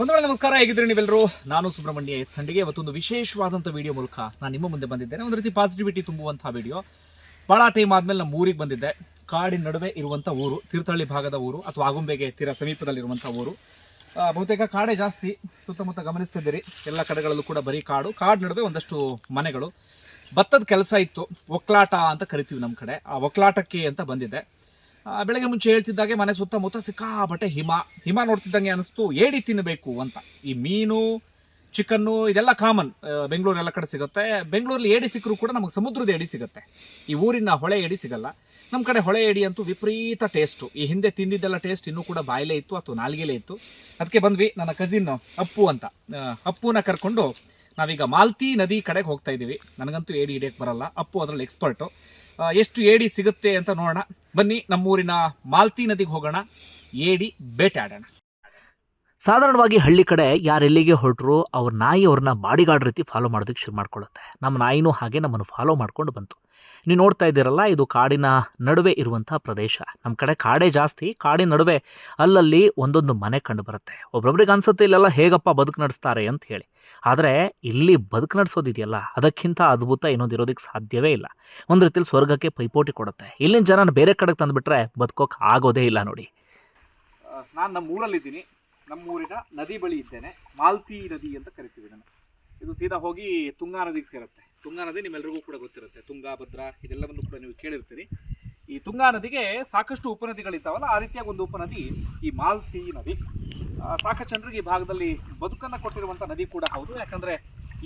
ಒಂದು ವೇಳೆ ನಮಸ್ಕಾರ. ಹೇಗಿದ್ರೆ ನೀವೆಲ್ಲರೂ? ನಾನು ಸುಬ್ರಹ್ಮಣ್ಯ ಎಸ್ ಸಂಡಿಗೆ ಮತ್ತೊಂದು ವಿಶೇಷವಾದಂಥ ವಿಡಿಯೋ ಮೂಲಕ ನಾನು ನಿಮ್ಮ ಮುಂದೆ ಬಂದಿದ್ದೇನೆ. ಒಂದು ರೀತಿ ಪಾಸಿಟಿವಿಟಿ ತುಂಬುವಂತಹ ವಿಡಿಯೋ. ಭಾಳ ಟೈಮ್ ಆದ್ಮೇಲೆ ನಮ್ಮ ಊರಿಗೆ ಬಂದಿದ್ದೆ. ಕಾಡಿನ ನಡುವೆ ಇರುವಂಥ ಊರು, ತೀರ್ಥಹಳ್ಳಿ ಭಾಗದ ಊರು, ಅಥವಾ ಆಗುಂಬೆಗೆ ತೀರ ಸಮೀಪದಲ್ಲಿರುವಂಥ ಊರು. ಬಹುತೇಕ ಕಾಡೇ ಜಾಸ್ತಿ. ಸುತ್ತಮುತ್ತ ಗಮನಿಸ್ತಿದ್ದೀರಿ. ಎಲ್ಲ ಕಡೆಗಳಲ್ಲೂ ಕೂಡ ಬರೀ ಕಾಡು. ಕಾಡು ನಡುವೆ ಒಂದಷ್ಟು ಮನೆಗಳು. ಭತ್ತದ ಕೆಲಸ ಇತ್ತು. ಒಕ್ಲಾಟ ಅಂತ ಕರಿತೀವಿ ನಮ್ಮ ಕಡೆ. ಆ ಒಕ್ಲಾಟಕ್ಕೆ ಅಂತ ಬಂದಿದ್ದೆ. ಬೆಳಗ್ಗೆ ಮುಂಚೆ ಹೇಳ್ತಿದ್ದಾಗೆ ಮನೆ ಸುತ್ತಮುತ್ತ ಸಿಕ್ಕಾಪಟ್ಟೆ ಹಿಮ. ಹಿಮ ನೋಡ್ತಿದ್ದಂಗೆ ಅನಿಸ್ತು, ಏಡಿ ತಿನ್ನಬೇಕು ಅಂತ. ಈ ಮೀನು, ಚಿಕನ್ನು, ಇದೆಲ್ಲ ಕಾಮನ್ ಬೆಂಗಳೂರು ಎಲ್ಲ ಕಡೆ ಸಿಗುತ್ತೆ. ಬೆಂಗಳೂರಲ್ಲಿ ಏಡಿ ಸಿಕ್ಕರೂ ಕೂಡ ನಮಗೆ ಸಮುದ್ರದ ಏಡಿ ಸಿಗುತ್ತೆ. ಈ ಊರಿನ ಹೊಳೆ ಏಡಿ ಸಿಗಲ್ಲ. ನಮ್ಮ ಕಡೆ ಹೊಳೆ ಏಡಿ ಅಂತೂ ವಿಪರೀತ ಟೇಸ್ಟು ಈ ಹಿಂದೆ ತಿಂದಿದ್ದೆಲ್ಲ ಟೇಸ್ಟ್ ಇನ್ನೂ ಕೂಡ ಬಾಯಿಲೆ ಇತ್ತು, ಅಥವಾ ನಾಲ್ಗೆಲೆ ಇತ್ತು. ಅದಕ್ಕೆ ಬಂದ್ವಿ ನನ್ನ ಕಸಿನ್ ಅಪ್ಪು ಅಂತ. ಅಪ್ಪುನ ಕರ್ಕೊಂಡು ನಾವೀಗ ಮಾಲ್ತಿ ನದಿ ಕಡೆಗೆ ಹೋಗ್ತಾ ಇದ್ದೀವಿ ನನಗಂತೂ ಏಡಿ ಹಿಡಿಯಕ್ಕೆ ಬರಲ್ಲ. ಅಪ್ಪು ಅದರಲ್ಲಿ ಎಕ್ಸ್ಪರ್ಟು ಎಷ್ಟು ಏಡಿ ಸಿಗುತ್ತೆ ಅಂತ ನೋಡೋಣ. ಬನ್ನಿ, ನಮ್ಮೂರಿನ ಮಾಲ್ತಿ ನದಿಗೆ ಹೋಗೋಣ. ಏಡಿ ಬೇಟೆ ಆಡೋಣ ಸಾಧಾರಣವಾಗಿ ಹಳ್ಳಿ ಕಡೆ ಯಾರೆಲ್ಲಿಗೆ ಹೊರಟರು, ಅವ್ರ ನಾಯಿ ಅವ್ರನ್ನ ಬಾಡಿಗಾರ್ಡ್ ರೀತಿ ಫಾಲೋ ಮಾಡೋದಕ್ಕೆ ಶುರು ಮಾಡ್ಕೊಳ್ಳುತ್ತೆ. ನಮ್ಮ ನಾಯಿನೂ ಹಾಗೆ ನಮ್ಮನ್ನು ಫಾಲೋ ಮಾಡ್ಕೊಂಡು ಬಂತು. ನೀವು ನೋಡ್ತಾ ಇದ್ದೀರಲ್ಲ, ಇದು ಕಾಡಿನ ನಡುವೆ ಇರುವಂಥ ಪ್ರದೇಶ. ನಮ್ಮ ಕಡೆ ಕಾಡೇ ಜಾಸ್ತಿ, ಕಾಡಿನ ನಡುವೆ ಅಲ್ಲಲ್ಲಿ ಒಂದೊಂದು ಮನೆ ಕಂಡು ಬರುತ್ತೆ. ಒಬ್ರೊಬ್ರಿಗೆ ಅನ್ಸುತ್ತೆ ಇಲ್ಲೆಲ್ಲ ಹೇಗಪ್ಪ ಬದುಕು ನಡೆಸ್ತಾರೆ ಅಂತ ಹೇಳಿ. ಆದರೆ ಇಲ್ಲಿ ಬದುಕು ನಡೆಸೋದಿದೆಯಲ್ಲ, ಅದಕ್ಕಿಂತ ಅದ್ಭುತ ಇನ್ನೊಂದು ಇರೋದಕ್ಕೆ ಸಾಧ್ಯವೇ ಇಲ್ಲ. ಒಂದು ರೀತಿಯಲ್ಲಿ ಸ್ವರ್ಗಕ್ಕೆ ಪೈಪೋಟಿ ಕೊಡುತ್ತೆ. ಇಲ್ಲಿನ ಜನನ ಬೇರೆ ಕಡೆಗೆ ತಂದುಬಿಟ್ರೆ ಬದುಕೋಕೆ ಆಗೋದೇ ಇಲ್ಲ ನೋಡಿ. ನಾನು ನಮ್ಮ ಊರಲ್ಲಿದ್ದೀನಿ. ನಮ್ಮ ಊರಿನ ನದಿ ಬಳಿ ಇದ್ದೇನೆ. ಮಾಲ್ತಿ ನದಿ ಅಂತ ಕರಿತೀವಿ ನಾನು ಇದು ಸೀದಾ ಹೋಗಿ ತುಂಗಾ ನದಿಗೆ ಸೇರುತ್ತೆ. ತುಂಗಾ ನದಿ ನಿಮ್ಮೆಲ್ಲರಿಗೂ ಕೂಡ ಗೊತ್ತಿರುತ್ತೆ. ತುಂಗಾ, ಭದ್ರಾ ಇದೆಲ್ಲವನ್ನು ಕೂಡ ನೀವು ಕೇಳಿರ್ತೀರಿ. ಈ ತುಂಗಾ ನದಿಗೆ ಸಾಕಷ್ಟು ಉಪನದಿಗಳಿದ್ದಾವಲ್ಲ, ಆ ರೀತಿಯಾಗಿ ಒಂದು ಉಪನದಿ ಈ ಮಾಲ್ತಿ ನದಿ. ಸಾಕಷ್ಟು ಜನರಿಗೆ ಈ ಭಾಗದಲ್ಲಿ ಬದುಕನ್ನು ಕೊಟ್ಟಿರುವಂಥ ನದಿ ಕೂಡ ಹೌದು. ಯಾಕಂದರೆ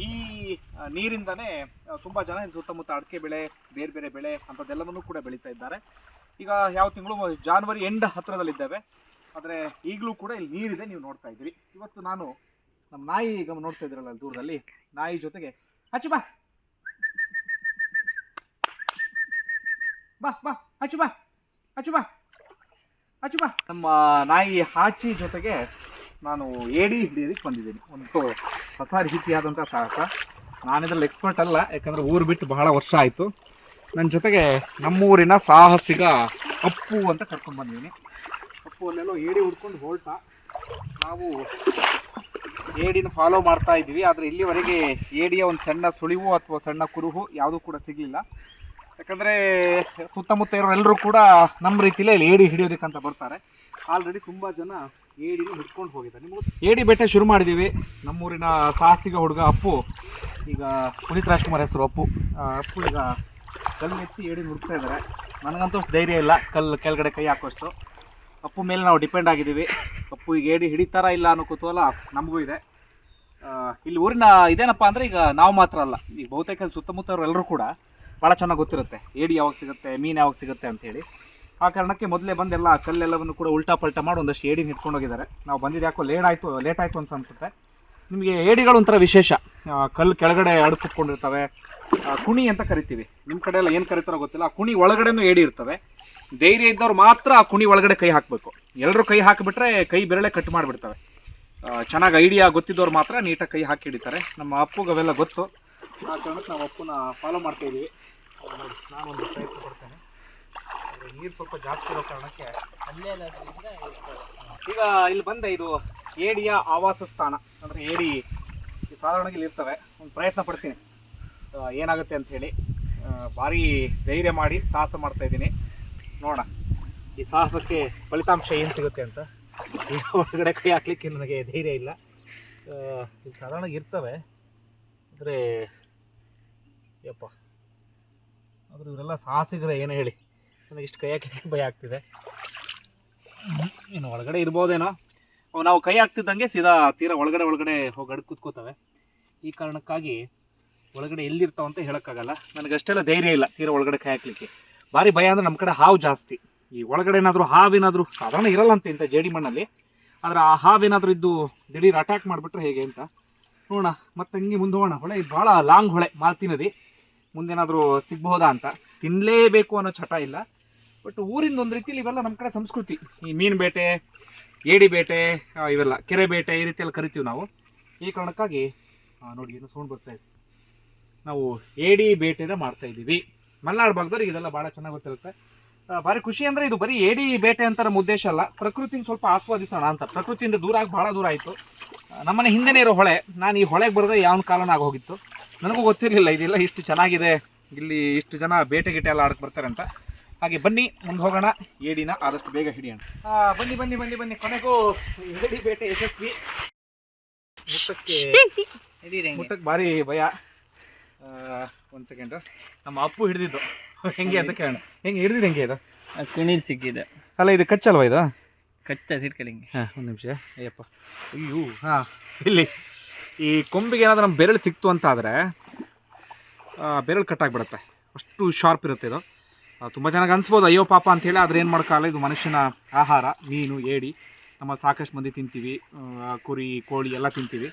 ಈ ನೀರಿಂದನೇ ತುಂಬ ಜನ ಸುತ್ತಮುತ್ತ ಅಡಿಕೆ ಬೆಳೆ, ಬೇರೆ ಬೇರೆ ಬೆಳೆ ಅಂಥದ್ದೆಲ್ಲವನ್ನೂ ಕೂಡ ಬೆಳೀತಾ ಇದ್ದಾರೆ. ಈಗ ಯಾವ ತಿಂಗಳು, ಜಾನ್ವರಿ ಎಂಡ್ ಹತ್ತಿರದಲ್ಲಿದ್ದೇವೆ ಆದರೆ ಈಗಲೂ ಕೂಡ ಇಲ್ಲಿ ನೀರಿದೆ, ನೀವು ನೋಡ್ತಾ ಇದ್ದೀರಿ. ಇವತ್ತು ನಾನು ನಮ್ಮ ನಾಯಿ ಈಗ ನೋಡ್ತಾ ಇದ್ದೀರಲ್ಲ ದೂರದಲ್ಲಿ, ನಾಯಿ ಜೊತೆಗೆ. ಹಚ್ಚಿ ಬಾ. ಬಾ ಬಾ ಹಚ್ಚು ಬಾ ಹಚ್ಚು ಬಾ ಹಚ್ಚು ಬಾ. ನಮ್ಮ ನಾಯಿ ಹಾಚಿ ಜೊತೆಗೆ ನಾನು ಏಡಿ ಹಿಡಿಯೋದಕ್ಕೆ ಬಂದಿದ್ದೀನಿ. ಒಂದು ಹೊಸ ರೀತಿಯಾದಂಥ ಸಾಹಸ. ನಾನು ನಾನಿದ್ರಲ್ಲಿ ಎಕ್ಸ್ಪರ್ಟ್ ಅಲ್ಲ, ಯಾಕಂದರೆ ಊರು ಬಿಟ್ಟು ಬಹಳ ವರ್ಷ ಆಯಿತು. ನನ್ನ ಜೊತೆಗೆ ನಮ್ಮೂರಿನ ಸಾಹಸಿಗ ಅಪ್ಪು ಅಂತ ಕರ್ಕೊಂಡು ಬಂದಿದ್ದೀನಿ. ಅಪ್ಪು ಅಲ್ಲೆಲ್ಲೋ ಏಡಿ ಹುಡ್ಕೊಂಡು ಹೊರಟ. ನಾವು ಏಡಿನ ಫಾಲೋ ಮಾಡ್ತಾ ಇದ್ದೀವಿ, ಆದರೆ ಇಲ್ಲಿವರೆಗೆ ಏಡಿಯ ಒಂದು ಸಣ್ಣ ಸುಳಿವು ಅಥವಾ ಸಣ್ಣ ಕುರುಹು ಯಾವುದೂ ಕೂಡ ಸಿಗಲಿಲ್ಲ. ಯಾಕಂದರೆ ಸುತ್ತಮುತ್ತ ಇರೋರೆಲ್ಲರೂ ಕೂಡ ನಮ್ಮ ರೀತಿಯಲ್ಲೇ ಇಲ್ಲಿ ಏಡಿ ಹಿಡಿಯೋದಕ್ಕಂತ ಬರ್ತಾರೆ. ಆಲ್ರೆಡಿ ತುಂಬ ಜನ ಏಡಿನ ಹಿಡ್ಕೊಂಡು ಹೋಗಿದ್ದಾರೆ. ನಿಮಗೂ ಏಡಿ ಬೇಟೆ ಶುರು ಮಾಡಿದ್ದೀವಿ. ನಮ್ಮೂರಿನ ಸಾಹಸಿಗ ಹುಡುಗ ಅಪ್ಪು, ಈಗ ಪುನೀತ್ ರಾಜ್ಕುಮಾರ್ ಹೆಸರು ಅಪ್ಪು. ಅಪ್ಪು ಈಗ ಕಲ್ಲು ಎತ್ತಿ ಏಡಿನ ಹುಡುಕ್ತಾ ಇದ್ದಾರೆ. ನನಗಂತೂ ಧೈರ್ಯ ಇಲ್ಲ ಕಲ್ಲು ಕೆಳಗಡೆ ಕೈ ಹಾಕೋಷ್ಟು ಅಪ್ಪು ಮೇಲೆ ನಾವು ಡಿಪೆಂಡ್ ಆಗಿದ್ದೀವಿ. ಅಪ್ಪು ಈಗ ಏಡಿ ಹಿಡಿತಾರ ಇಲ್ಲ ಅನ್ನೋ ಕುತೂಹಲ ನಮಗೂ ಇದೆ. ಇಲ್ಲಿ ಊರಿನ ಇದೇನಪ್ಪ ಅಂದರೆ ಈಗ ನಾವು ಮಾತ್ರ ಅಲ್ಲ ಈಗ ಬಹುತೇಕ ಸುತ್ತಮುತ್ತ ಎಲ್ಲರೂ ಕೂಡ ಭಾಳ ಚೆನ್ನಾಗಿ ಗೊತ್ತಿರುತ್ತೆ. ಏಡಿ ಯಾವಾಗ ಸಿಗುತ್ತೆ ಮೀನು ಯಾವಾಗ ಸಿಗುತ್ತೆ ಅಂತೇಳಿ. ಆ ಕಾರಣಕ್ಕೆ ಮೊದಲೇ ಬಂದೆಲ್ಲ ಕಲ್ಲೆಲ್ಲವನ್ನು ಕೂಡ ಉಲ್ಟಾ ಪಲ್ಟಾ ಮಾಡಿ ಒಂದಷ್ಟು ಏಡಿನ ಹಿಡ್ಕೊಂಡು ಹೋಗಿದ್ದಾರೆ ನಾವು ಬಂದಿದ್ದು ಯಾಕೋ ಲೇಟ್ ಆಯಿತು ಲೇಟ್ ಆಯಿತು ಅಂತ ಅನಿಸುತ್ತೆ. ನಿಮಗೆ ಏಡಿಗಳು ಒಂಥರ ವಿಶೇಷ. ಕಲ್ಲು ಕೆಳಗಡೆ ಅಡು ಕುತ್ಕೊಂಡಿರ್ತವೆ. ಕುಣಿ ಅಂತ ಕರಿತೀವಿ. ನಿಮ್ಮ ಕಡೆ ಎಲ್ಲ ಏನು ಕರಿತಾರೋ ಗೊತ್ತಿಲ್ಲ. ಆ ಕುಣಿ ಒಳಗಡೆನೂ ಏಡಿ ಇರ್ತವೆ. ಧೈರ್ಯ ಇದ್ದವ್ರು ಮಾತ್ರ ಆ ಕುಣಿ ಒಳಗಡೆ ಕೈ ಹಾಕಬೇಕು. ಎಲ್ಲರೂ ಕೈ ಹಾಕಿಬಿಟ್ರೆ ಕೈ ಬೆರಳೆ ಕಟ್ ಮಾಡಿಬಿಡ್ತವೆ. ಚೆನ್ನಾಗಿ ಐಡಿಯಾ ಗೊತ್ತಿದ್ದವ್ರು ಮಾತ್ರ ನೀಟಾಗಿ ಕೈ ಹಾಕಿ ಹಿಡಿತಾರೆ. ನಮ್ಮ ಅಪ್ಪುಗೆ ಅವೆಲ್ಲ ಗೊತ್ತು. ಆ ಕಾರಣಕ್ಕೆ ನಾವು ಅಪ್ಪನ ಫಾಲೋ ಮಾಡ್ತಾ ಇದ್ದೀವಿ ನೋಡಿ ನಾನೊಂದು ಪ್ರಯತ್ನ ಪಡ್ತೇನೆ ನೀರು ಸ್ವಲ್ಪ ಜಾಸ್ತಿ ಇರೋ ಕಾರಣಕ್ಕೆ ಈಗ ಇಲ್ಲಿ ಬಂದೆ ಇದು ಏಡಿಯ ಆವಾಸ ಸ್ಥಾನ ಅಂದರೆ ಏಡಿ ಸಾಧಾರಣವಾಗಿ ಇಲ್ಲಿ ಇರ್ತವೆ. ಒಂದು ಪ್ರಯತ್ನ ಪಡ್ತೀನಿ. ಏನಾಗುತ್ತೆ ಆ, ಭಾರಿ ಧೈರ್ಯ ಮಾಡಿ ಸಾಹಸ ಮಾಡ್ತಾ ಇದ್ದೀನಿ. ನೋಡೋಣ. ಈ ಸಾಹಸಕ್ಕೆ ಫಲಿತಾಂಶ ಏನು ಸಿಗುತ್ತೆ ಅಂತ? ಈಗ ಒಳಗಡೆ ಕೈ ಹಾಕ್ಲಿಕ್ಕೆ ನನಗೆ ಧೈರ್ಯ ಇಲ್ಲ. ಇಲ್ಲಿ ಸಾಧಾರಣವಾಗಿ ಇರ್ತವೆ. ಅಂದರೆ ಯಪ್ಪ. ಆದರೂ ಇವರೆಲ್ಲ ಸಾಹಸಿಗರೇ ಏನು ಹೇಳಿ? ನನಗೆ ಇಷ್ಟು ಕೈ ಹಾಕ್ಲಿಕ್ಕೆ ಭಯ ಆಗ್ತಿದೆ. ಇನ್ನು ಒಳಗಡೆ ಇರ್ಬೋದೇನೋ? ನಾವು ಕೈ ಹಾಕ್ತಿದ್ದಂಗೆ ಸೀದಾ ತೀರಾ ಒಳಗಡೆ ಒಳಗಡೆ ಹೋಗಿ ಕೂತ್ಕೋತವೆ. ಈ ಕಾರಣಕ್ಕಾಗಿ ಒಳಗಡೆ ಎಲ್ಲಿರ್ತಾವ ಅಂತ ಹೇಳೋಕ್ಕಾಗಲ್ಲ. ನನಗೆ ಅಷ್ಟೆಲ್ಲ ಧೈರ್ಯ ಇಲ್ಲ ತೀರಾ ಒಳಗಡೆ ಕೈ ಹಾಕ್ಲಿಕ್ಕೆ. ಭಾರಿ ಭಯ ಅಂದರೆ ನಮ್ಮ ಕಡೆ ಹಾವು ಜಾಸ್ತಿ. ಈ ಒಳಗಡೆ ಏನಾದರೂ ಹಾವೇನಾದರೂ, ಸಾಧಾರಣ ಇರಲ್ಲ ಅಂತ ಇಂಥ ಜೇಡಿ ಮಣ್ಣಲ್ಲಿ. ಆದರೆ ಆ ಹಾವೇನಾದರೂ ಇದ್ದು ದಿಢೀರ್ ಅಟ್ಯಾಕ್ ಮಾಡಿಬಿಟ್ರೆ ಹೇಗೆ ಅಂತ? ನೋಡೋಣ, ಮತ್ತೆ ಹಂಗೆ ಮುಂದೆ ಹೋಗೋಣ. ಹೊಳೆ ಇದು ಭಾಳ ಲಾಂಗ್ ಹೊಳೆ, ಮಾಲ್ತಿ ನದಿ. ಮುಂದೇನಾದರೂ ಸಿಗ್ಬಹುದಾ ಅಂತ ತಿನ್ನಲೇಬೇಕು ಅನ್ನೋ ಚಟ ಇಲ್ಲ. ಬಟ್ ಊರಿಂದ ಒಂದು ರೀತಿಲಿ ಇವೆಲ್ಲ ನಮ್ಮ ಕಡೆ ಸಂಸ್ಕೃತಿ. ಈ ಮೀನು ಬೇಟೆ, ಏಡಿ ಬೇಟೆ ಇವೆಲ್ಲ ಕೆರೆ ಬೇಟೆ ಈ ರೀತಿಯಲ್ಲಿ ಕರಿತೀವಿ ನಾವು. ಈ ಕಾರಣಕ್ಕಾಗಿ ನೋಡಿ ಏನು ಸೌಂಡ್ ಬರ್ತಾ ಇದೆ. ನಾವು ಏಡಿ ಬೇಟೆನ ಮಾಡ್ತಾ ಇದ್ದೀವಿ. ಮಲೆನಾಡು ಭಾಗದವ್ರಿಗೆ ಇದೆಲ್ಲ ಭಾಳ ಚೆನ್ನಾಗಿ ಗೊತ್ತಿರುತ್ತೆ. ಭಾರಿ ಖುಷಿ ಅಂದರೆ ಇದು ಬರೀ ಏಡಿ ಬೇಟೆ ಅಂತ ನಮ್ಮ ಉದ್ದೇಶ ಅಲ್ಲ. ಪ್ರಕೃತಿನ ಸ್ವಲ್ಪ ಆಸ್ವಾದಿಸೋಣ ಅಂತ. ಪ್ರಕೃತಿಯಿಂದ ದೂರ ಆಗಿ ಭಾಳ ದೂರ ಆಯಿತು. ನಮ್ಮನೆ ಹಿಂದೆನೇ ಇರೋ ಹೊಳೆ. ನಾನು ಈ ಹೊಳೆಗೆ ಬರದೆ ಯಾವ ಕಾಲನ ಆಗೋಗಿತ್ತು. ನನಗೂ ಗೊತ್ತಿರಲಿಲ್ಲ ಇದೆಲ್ಲ ಇಷ್ಟು ಚೆನ್ನಾಗಿದೆ. ಇಲ್ಲಿ ಇಷ್ಟು ಜನ ಬೇಟೆ ಗಿಟೆ ಎಲ್ಲ ಆಡಕ್ಕೆ ಬರ್ತಾರೆ ಅಂತ. ಹಾಗೆ ಬನ್ನಿ ಮುಂದೆ ಹೋಗೋಣ. ಏಡಿನ ಆದಷ್ಟು ಬೇಗ ಹಿಡಿಯೋಣ ಬನ್ನಿ ಬನ್ನಿ ಬನ್ನಿ ಬನ್ನಿ. ಕೊನೆಗೂ ಏಡಿ ಬೇಟೆ ಯಶಸ್ವಿ. ಮುಟ್ಟಕ್ಕೆ ಮುಟ್ಟಕ್ಕೆ ಭಾರಿ ಭಯ. ಒಂದು ಸೆಕೆಂಡು ನಮ್ಮ ಅಪ್ಪು ಹಿಡಿದಿದ್ದು. ಹೆಂಗೆ ಅಂತ ಕೇಳೋಣ. ಹೆಂಗೆ ಹಿಡಿದಿದ್ದು ಹೆಂಗೆ ಇದು? ಕಣೀಲ್ ಸಿಕ್ಕಿದೆ. ಅಲ್ಲ ಇದು ಕಚ್ಚಲ್ವಾ ಇದು? ಕಚ್ಚ ಸಿಟ್ಕಲಿಂಗೆ ಹಾಂ ಒಂದು ನಿಮಿಷ. ಅಯ್ಯಪ್ಪ. ಅಯ್ಯೋ ಹಾಂ ಇಲ್ಲಿ. ಈ ಕೊಂಬಿಗೆ ಏನಾದರೂ ನಮ್ಮ ಬೆರಳು ಸಿಕ್ತು ಅಂತ ಆದರೆ ಬೆರಳು ಕಟ್ಟಾಗಿಬಿಡುತ್ತೆ ಅಷ್ಟು ಶಾರ್ಪ್ ಇರುತ್ತೆ ಇದು. ತುಂಬ ಚೆನ್ನಾಗಿ ಅನಿಸ್ಬೋದು, ಅಯ್ಯೋ ಪಾಪ ಅಂತೇಳಿ ಆದರೆ ಏನು ಮಾಡೋಕ್ಕಾಗಲ್ಲ ಇದು ಮನುಷ್ಯನ ಆಹಾರ, ಮೀನು, ಏಡಿ. ನಮ್ಮ ಸಾಕಷ್ಟು ಮಂದಿ ತಿಂತೀವಿ ಕುರಿ, ಕೋಳಿ ಎಲ್ಲ ತಿಂತೀವಿ.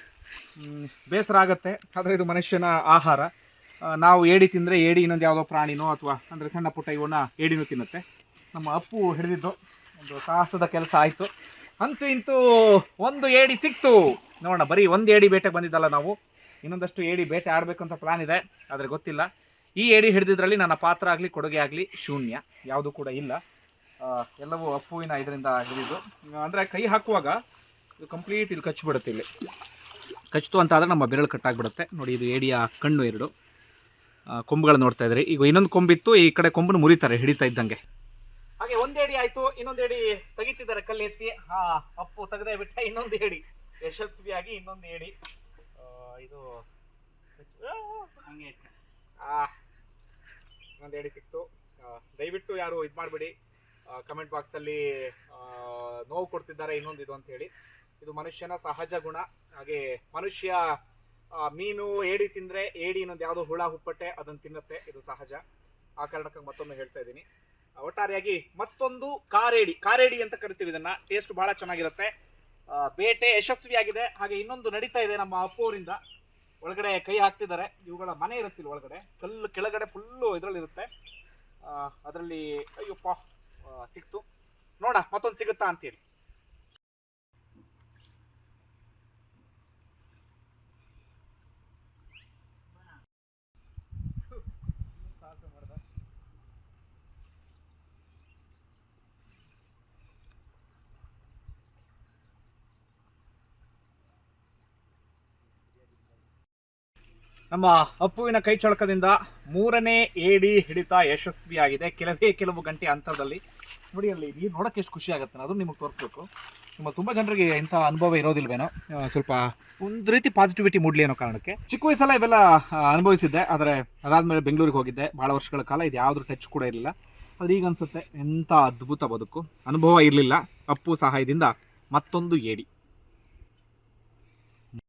ಬೇಸರ ಆಗುತ್ತೆ, ಆದರೆ ಇದು ಮನುಷ್ಯನ ಆಹಾರ. ನಾವು ಏಡಿ ತಿಂದರೆ ಏಡಿ ಇನ್ನೊಂದು ಯಾವುದೋ ಪ್ರಾಣಿನೋ ಅಥವಾ ಅಂದರೆ ಸಣ್ಣ ಪುಟ್ಟ ಇವನ್ನ ಏಡಿನೂ ತಿನ್ನುತ್ತೆ. ನಮ್ಮ ಅಪ್ಪು ಹಿಡಿದಿದ್ದು ಒಂದು ಸಾಹಸದ ಕೆಲಸ ಆಯಿತು. ಅಂತೂ ಇಂತೂ ಒಂದು ಏಡಿ ಸಿಕ್ತು. ನೋಡೋಣ, ಬರೀ ಒಂದು ಏಡಿ ಬೇಟೆಗೆ ಬಂದಿದ್ದಲ್ಲ ನಾವು. ಇನ್ನೊಂದಷ್ಟು ಏಡಿ ಬೇಟೆ ಆಡಬೇಕು ಅಂತ ಪ್ಲಾನ್ ಇದೆ, ಆದರೆ ಗೊತ್ತಿಲ್ಲ. ಈ ಏಡಿ ಹಿಡಿದಿದ್ರಲ್ಲಿ ನನ್ನ ಪಾತ್ರ ಆಗಲಿ, ಕೊಡುಗೆ ಆಗಲಿ ಶೂನ್ಯ, ಯಾವುದು ಕೂಡ ಇಲ್ಲ. ಎಲ್ಲವೂ ಅಪ್ಪುವಿನ ಇದರಿಂದ ಹಿಡಿದು. ಅಂದರೆ ಕೈ ಹಾಕುವಾಗ ಇದು ಕಂಪ್ಲೀಟ್ ಇಲ್ಲಿ ಕಚ್ಚಿಬಿಡುತ್ತೆ ಇಲ್ಲಿ. ಕಚ್ಚಿತು ಅಂತ ಆದರೆ ನಮ್ಮ ಬೆರಳು ಕಟ್ಟಾಗ್ಬಿಡುತ್ತೆ. ನೋಡಿ, ಇದು ಏಡಿಯ ಕಣ್ಣು ಎರಡು. ಕೊಂಬುಗಳು ನೋಡ್ತಾ ಇದ್ದಾರೆ ಈಗ ಇನ್ನೊಂದು ಕೊಂಬಿತ್ತು, ಈ ಕಡೆ ಕೊಂಬನ್ನು ಮುರಿತಾರೆ, ಹಿಡಿತಾ ಇದ್ದಂಗೆ. ಹಾಗೆ ಒಂದ್ ಏಡಿ ಆಯ್ತು ಇನ್ನೊಂದು ಏಡಿ ತೆಗಿತಿದ್ದಾರೆ ಕಲ್ಲಿ ಎತ್ತಿ. ಹಾ ಅಪ್ಪು ತೆಗೆದೇ ಬಿಟ್ಟ ಇನ್ನೊಂದು ಏಡಿ ಯಶಸ್ವಿಯಾಗಿ ಇನ್ನೊಂದು ಆ, ಇದು ಹಂಗೆ ಇನ್ನೊಂದು ಏಡಿ ಸಿಕ್ತು. ದಯವಿಟ್ಟು ಯಾರು ಇದು ಮಾಡಬೇಡಿ. ಕಮೆಂಟ್ ಬಾಕ್ಸಲ್ಲಿ ನೋವು ಕೊಡ್ತಿದ್ದಾರೆ ಇನ್ನೊಂದು ಇದು ಅಂತ ಹೇಳಿ ಇದು ಮನುಷ್ಯನ ಸಹಜ ಗುಣ. ಹಾಗೆ ಮನುಷ್ಯ ಮೀನು ಏಡಿ ತಿಂದ್ರೆ ಏಡಿ ಇನ್ನೊಂದು ಯಾವುದೋ ಹುಳ ಹುಪ್ಪಟ್ಟೆ ಅದನ್ನು ತಿನ್ನುತ್ತೆ. ಇದು ಸಹಜ. ಆ ಕಾರಣಕ್ಕೆ ಮತ್ತೊಮ್ಮೆ ಹೇಳ್ತಾ ಇದ್ದೀನಿ. ಒಟ್ಟಾರೆಯಾಗಿ ಮತ್ತೊಂದು ಕಾರೇಡಿ ಕಾರೇಡಿ ಅಂತ ಕರಿತೀವಿ ಇದನ್ನ. ಟೇಸ್ಟ್ ಬಹಳ ಚೆನ್ನಾಗಿರುತ್ತೆ. ಬೇಟೆ ಯಶಸ್ವಿಯಾಗಿದೆ. ಹಾಗೆ ಇನ್ನೊಂದು ನಡೀತಾ ಇದೆ ನಮ್ಮ ಅಪ್ಪೂರಿಂದ ಒಳಗಡೆ ಕೈ ಹಾಕ್ತಿದ್ದಾರೆ. ಇವುಗಳ ಮನೆ ಇರುತ್ತಿಲ್ಲ ಒಳಗಡೆ. ಕಲ್ಲು ಕೆಳಗಡೆ ಫುಲ್ಲು ಇದರಲ್ಲಿರುತ್ತೆ. ಅದರಲ್ಲಿ, ಅಯ್ಯಪ್ಪ ಸಿಕ್ತು. ನೋಡ, ಮತ್ತೊಂದು ಸಿಗುತ್ತಾ ಅಂತೇಳಿ ಸಾಹಸ ಮಾಡ್ದ ನಮ್ಮ ಅಪ್ಪುವಿನ ಕೈ ಚಳಕದಿಂದ ಮೂರನೇ ಏಡಿ ಹಿಡಿತ ಯಶಸ್ವಿಯಾಗಿದೆ. ಕೆಲವೇ ಕೆಲವು ಗಂಟೆ ಅಂತರದಲ್ಲಿ. ನೋಡಿ ಅಲ್ಲಿ ನೀರು ನೋಡೋಕೆ ಎಷ್ಟು ಖುಷಿ ಆಗುತ್ತೆ ಅದು ನಿಮಗೆ ತೋರಿಸ್ಬೇಕು. ನಿಮ್ಮ ತುಂಬ ಜನರಿಗೆ ಇಂಥ ಅನುಭವ ಇರೋದಿಲ್ವೇನೋ? ಸ್ವಲ್ಪ ಒಂದು ರೀತಿ ಪಾಸಿಟಿವಿಟಿ ಮೂಡಲಿ ಅನ್ನೋ ಕಾರಣಕ್ಕೆ. ಚಿಕ್ಕ ವಯಸ್ಸೆಲ್ಲ ಇವೆಲ್ಲ ಅನುಭವಿಸಿದ್ದೆ. ಆದರೆ ಅದಾದಮೇಲೆ ಬೆಂಗಳೂರಿಗೆ ಹೋಗಿದ್ದೆ. ಭಾಳ ವರ್ಷಗಳ ಕಾಲ ಇದು ಯಾವ್ದು ಟಚ್ ಕೂಡ ಇರಲಿಲ್ಲ. ಆದರೆ ಈಗ ಅನ್ಸುತ್ತೆ ಎಂಥ ಅದ್ಭುತ ಬದುಕು. ಅನುಭವ ಇರಲಿಲ್ಲ. ಅಪ್ಪು ಸಹಾಯದಿಂದ ಮತ್ತೊಂದು ಏಡಿ